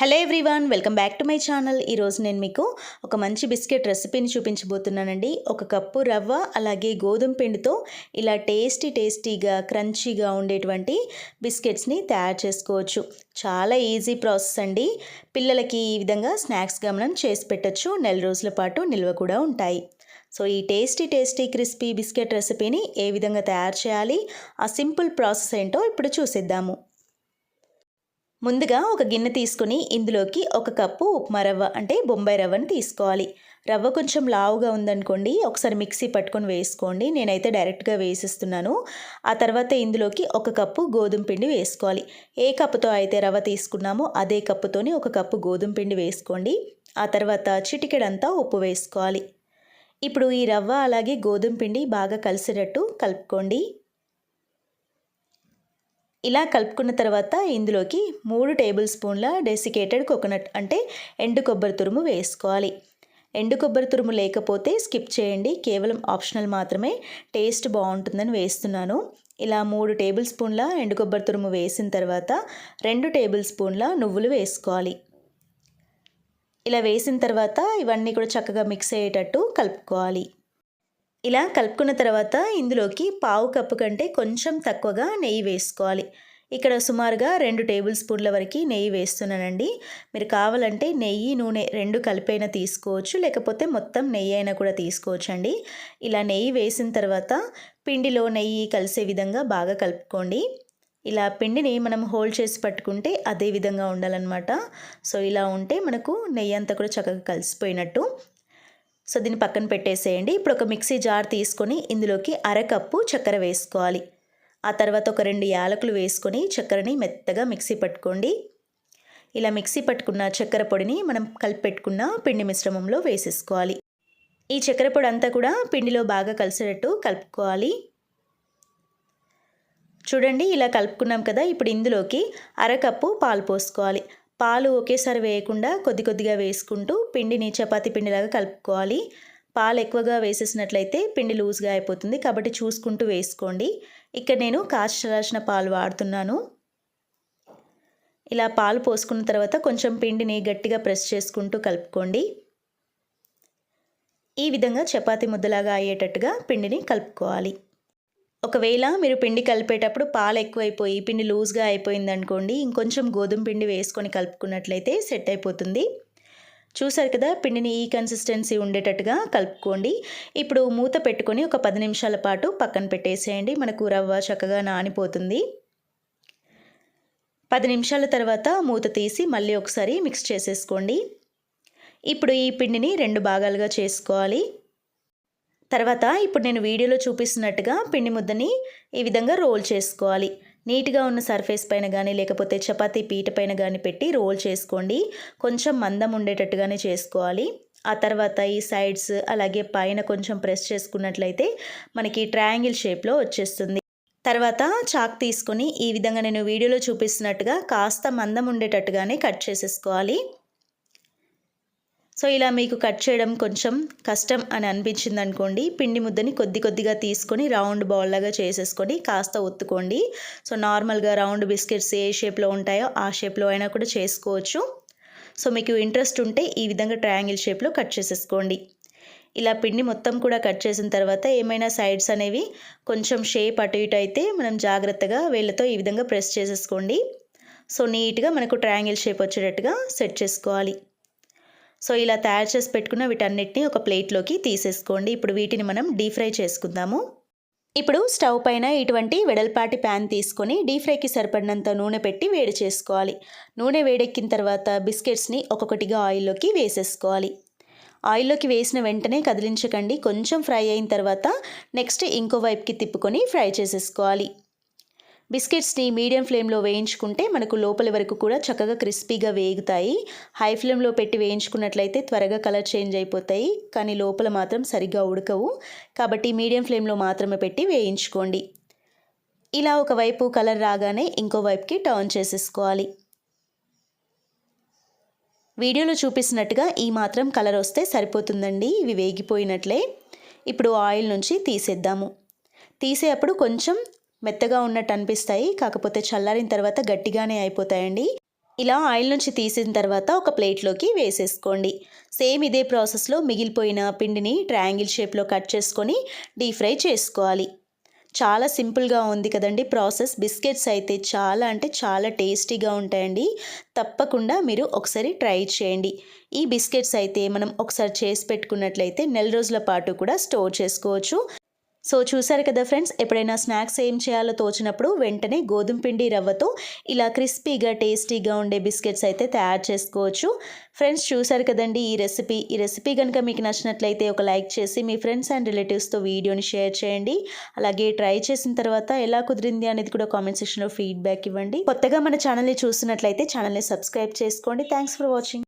Hello everyone welcome back to my channel. ఈరోజు నేను మీకు ఒక మంచి బిస్కెట్ రెసిపీని చూపించబోతున్నానండి. ఒక కప్పు రవ్వ అలాగే గోధుమ పిండితో ఇలా టేస్టీ టేస్టీగా క్రంచీగా ఉండేటువంటి బిస్కెట్స్ని తయారు చేసుకోవచ్చు. చాలా ఈజీ ప్రాసెస్ అండి. పిల్లలకి ఈ విధంగా స్నాక్స్గా మనం చేసి పెట్టచ్చు. నెల రోజుల పాటు నిల్వ కూడా ఉంటాయి. సో ఈ టేస్టీ టేస్టీ క్రిస్పీ బిస్కెట్ రెసిపీని ఏ విధంగా తయారు చేయాలి ఆ సింపుల్ ప్రాసెస్ ఏంటో ఇప్పుడు చూసేద్దాము. ముందుగా ఒక గిన్నె తీసుకుని ఇందులోకి ఒక కప్పు ఉప్మా రవ్వ అంటే బొంబాయి రవ్వని తీసుకోవాలి. రవ్వ కొంచెం లావుగా ఉందనుకోండి ఒకసారి మిక్సీ పట్టుకొని వేసుకోండి. నేనైతే డైరెక్ట్గా వేసిస్తున్నాను. ఆ తర్వాత ఇందులోకి ఒక కప్పు గోధుమ పిండి వేసుకోవాలి. ఏ కప్పుతో అయితే రవ్వ తీసుకున్నామో అదే కప్పుతోని ఒక కప్పు గోధుమ పిండి వేసుకోండి. ఆ తర్వాత చిటికెడంతా ఉప్పు వేసుకోవాలి. ఇప్పుడు ఈ రవ్వ అలాగే గోధుమ పిండి బాగా కలిసేటట్టు కలుపుకోండి. ఇలా కలుపుకున్న తర్వాత ఇందులోకి మూడు టేబుల్ స్పూన్ల డెసికేటెడ్ కోకోనట్ అంటే ఎండు కొబ్బరి తురుము వేసుకోవాలి. ఎండు కొబ్బరి తురుము లేకపోతే స్కిప్ చేయండి. కేవలం ఆప్షనల్ మాత్రమే. టేస్ట్ బాగుంటుందని వేస్తున్నాను. ఇలా మూడు టేబుల్ స్పూన్ల ఎండు కొబ్బరి తురుము వేసిన తర్వాత రెండు టేబుల్ స్పూన్ల నువ్వులు వేసుకోవాలి. ఇలా వేసిన తర్వాత ఇవన్నీ కూడా చక్కగా మిక్స్ అయ్యేటట్టు కలుపుకోవాలి. ఇలా కలుపుకున్న తర్వాత ఇందులోకి పావు కప్పు కంటే కొంచెం తక్కువగా నెయ్యి వేసుకోవాలి. ఇక్కడ సుమారుగా రెండు టేబుల్ స్పూన్ల వరకు నెయ్యి వేస్తున్నానండి. మీరు కావాలంటే నెయ్యి నూనె రెండు కలిపైనా తీసుకోవచ్చు. లేకపోతే మొత్తం నెయ్యి అయినా కూడా తీసుకోవచ్చు అండి ఇలా నెయ్యి వేసిన తర్వాత పిండిలో నెయ్యి కలిసే విధంగా బాగా కలుపుకోండి. ఇలా పిండిని మనం హోల్డ్ చేసి పట్టుకుంటే అదే విధంగా ఉండాలన్నమాట. సో ఇలా ఉంటే మనకు నెయ్యి అంతా కూడా చక్కగా కలిసిపోయినట్టు. సో దీన్ని పక్కన పెట్టేసేయండి. ఇప్పుడు ఒక మిక్సీ జార్ తీసుకొని ఇందులోకి అరకప్పు చక్కెర వేసుకోవాలి. ఆ తర్వాత ఒక రెండు యాలకులు వేసుకొని చక్కెరని మెత్తగా మిక్సీ పట్టుకోండి. ఇలా మిక్సీ పట్టుకున్న చక్కెర పొడిని మనం కలిపి పెట్టుకున్న పిండి మిశ్రమంలో వేసేసుకోవాలి. ఈ చక్కెర పొడి అంతా కూడా పిండిలో బాగా కలిసేటట్టు కలుపుకోవాలి. చూడండి ఇలా కలుపుకున్నాం కదా ఇప్పుడు ఇందులోకి అరకప్పు పాలు పోసుకోవాలి. పాలు ఒకేసారి వేయకుండా కొద్ది కొద్దిగా వేసుకుంటూ పిండిని చపాతీ పిండిలాగా కలుపుకోవాలి. పాలు ఎక్కువగా వేసేసినట్లయితే పిండి లూజ్గా అయిపోతుంది. కాబట్టి చూసుకుంటూ వేసుకోండి. ఇక్కడ నేను కాచరాసిన పాలు వాడుతున్నాను. ఇలా పాలు పోసుకున్న తర్వాత కొంచెం పిండిని గట్టిగా ప్రెస్ చేసుకుంటూ కలుపుకోండి. ఈ విధంగా చపాతీ ముద్దలాగా అయ్యేటట్టుగా పిండిని కలుపుకోవాలి. ఒకవేళ మీరు పిండి కలిపేటప్పుడు పాలు ఎక్కువైపోయి పిండి లూజ్గా అయిపోయింది అనుకోండి ఇంకొంచెం గోధుమ పిండి వేసుకొని కలుపుకున్నట్లయితే సెట్ అయిపోతుంది. చూసారు కదా పిండిని ఈ కన్సిస్టెన్సీ ఉండేటట్టుగా కలుపుకోండి. ఇప్పుడు మూత పెట్టుకొని ఒక పది నిమిషాల పాటు పక్కన పెట్టేసేయండి. మనకు రవ్వ చక్కగా నానిపోతుంది. పది నిమిషాల తర్వాత మూత తీసి మళ్ళీ ఒకసారి మిక్స్ చేసేసుకోండి. ఇప్పుడు ఈ పిండిని రెండు భాగాలుగా చేసుకోవాలి. తర్వాత ఇప్పుడు నేను వీడియోలో చూపిస్తున్నట్టుగా పిండి ముద్దని ఈ విధంగా రోల్ చేసుకోవాలి. నీట్గా ఉన్న సర్ఫేస్ పైన కానీ లేకపోతే చపాతీ పీట పైన కానీ పెట్టి రోల్ చేసుకోండి. కొంచెం మందం ఉండేటట్టుగానే చేసుకోవాలి. ఆ తర్వాత ఈ సైడ్స్ అలాగే పైన కొంచెం ప్రెస్ చేసుకున్నట్లయితే మనకి ట్రయాంగిల్ షేప్లో వచ్చేస్తుంది. తర్వాత చాక్ తీసుకొని ఈ విధంగా నేను వీడియోలో చూపిస్తున్నట్టుగా కాస్త మందం ఉండేటట్టుగానే కట్ చేసేసుకోవాలి. సో ఇలా మీకు కట్ చేయడం కొంచెం కష్టం అని అనిపించింది అనుకోండి పిండి ముద్దని కొద్ది కొద్దిగా తీసుకొని రౌండ్ బౌల్ లాగా చేసేసుకొని కాస్త ఒత్తుకోండి. సో నార్మల్గా రౌండ్ బిస్కెట్స్ ఏ షేప్లో ఉంటాయో ఆ షేప్లో అయినా కూడా చేసుకోవచ్చు. సో మీకు ఇంట్రెస్ట్ ఉంటే ఈ విధంగా ట్రయాంగిల్ షేప్లో కట్ చేసేసుకోండి. ఇలా పిండి మొత్తం కూడా కట్ చేసిన తర్వాత ఏమైనా సైడ్స్ అనేవి కొంచెం షేప్ అటు ఇటు అయితే మనం జాగ్రత్తగా వేళ్ళతో ఈ విధంగా ప్రెస్ చేసేసుకోండి. సో నీట్గా మనకు ట్రయాంగిల్ షేప్ వచ్చేటట్టుగా సెట్ చేసుకోవాలి. సో ఇలా తయారు చేసి పెట్టుకున్న వీటన్నిటిని ఒక ప్లేట్లోకి తీసేసుకోండి. ఇప్పుడు వీటిని మనం డీప్ ఫ్రై చేసుకుందాము. ఇప్పుడు స్టవ్ పైన ఇటువంటి వెడల్పాటి ప్యాన్ తీసుకొని డీప్ ఫ్రైకి సరిపడినంత నూనె పెట్టి వేడి చేసుకోవాలి. నూనె వేడెక్కిన తర్వాత బిస్కెట్స్ని ఒక్కొక్కటిగా ఆయిల్లోకి వేసేసుకోవాలి. ఆయిల్లోకి వేసిన వెంటనే కదిలించకండి. కొంచెం ఫ్రై అయిన తర్వాత నెక్స్ట్ ఇంకో వైపుకి తిప్పుకొని ఫ్రై చేసేసుకోవాలి. బిస్కెట్స్ని మీడియం ఫ్లేమ్లో వేయించుకుంటే మనకు లోపలి వరకు కూడా చక్కగా క్రిస్పీగా వేగుతాయి. హై ఫ్లేమ్లో పెట్టి వేయించుకున్నట్లయితే త్వరగా కలర్ చేంజ్ అయిపోతాయి. కానీ లోపల మాత్రం సరిగ్గా ఉడకవు. కాబట్టి మీడియం ఫ్లేమ్లో మాత్రమే పెట్టి వేయించుకోండి. ఇలా ఒకవైపు కలర్ రాగానే ఇంకో వైపుకి టర్న్ చేసేసుకోవాలి. వీడియోలో చూపిస్తున్నట్టుగా ఈ మాత్రం కలర్ వస్తే సరిపోతుందండి. ఇవి వేగిపోయినట్లే. ఇప్పుడు ఆయిల్ నుంచి తీసేద్దాము. తీసేటప్పుడు కొంచెం మెత్తగా ఉన్నట్టు అనిపిస్తాయి కాకపోతే చల్లారిన తర్వాత గట్టిగానే అయిపోతాయండి. ఇలా ఆయిల్ నుంచి తీసిన తర్వాత ఒక ప్లేట్లోకి వేసేసుకోండి. సేమ్ ఇదే ప్రాసెస్లో మిగిలిపోయిన పిండిని ట్రయాంగిల్ షేప్లో కట్ చేసుకొని డీప్ ఫ్రై చేసుకోవాలి. చాలా సింపుల్గా ఉంది కదండి ప్రాసెస్. బిస్కెట్స్ అయితే చాలా అంటే చాలా టేస్టీగా ఉంటాయండి. తప్పకుండా మీరు ఒకసారి ట్రై చేయండి. ఈ బిస్కెట్స్ అయితే మనం ఒకసారి చేసి పెట్టుకున్నట్లయితే నెల రోజుల పాటు కూడా స్టోర్ చేసుకోవచ్చు. సో చూసారు కదా ఫ్రెండ్స్ ఎప్పుడైనా స్నాక్స్ ఏం చేయాలో తోచినప్పుడు వెంటనే గోధుమ పిండి రవ్వతో ఇలా క్రిస్పీగా టేస్టీగా ఉండే బిస్కెట్స్ అయితే తయారు చేసుకోవచ్చు. ఫ్రెండ్స్ చూసారు కదండి ఈ రెసిపీ. ఈ రెసిపీ కనుక మీకు నచ్చినట్లయితే ఒక లైక్ చేసి మీ ఫ్రెండ్స్ అండ్ రిలేటివ్స్తో వీడియోని షేర్ చేయండి. అలాగే ట్రై చేసిన తర్వాత ఎలా కుదిరింది అనేది కూడా కామెంట్ సెక్షన్లో ఫీడ్బ్యాక్ ఇవ్వండి. కొత్తగా మన ఛానల్ని చూస్తున్నట్లయితే ఛానల్ని సబ్స్క్రైబ్ చేసుకోండి. Thanks for watching.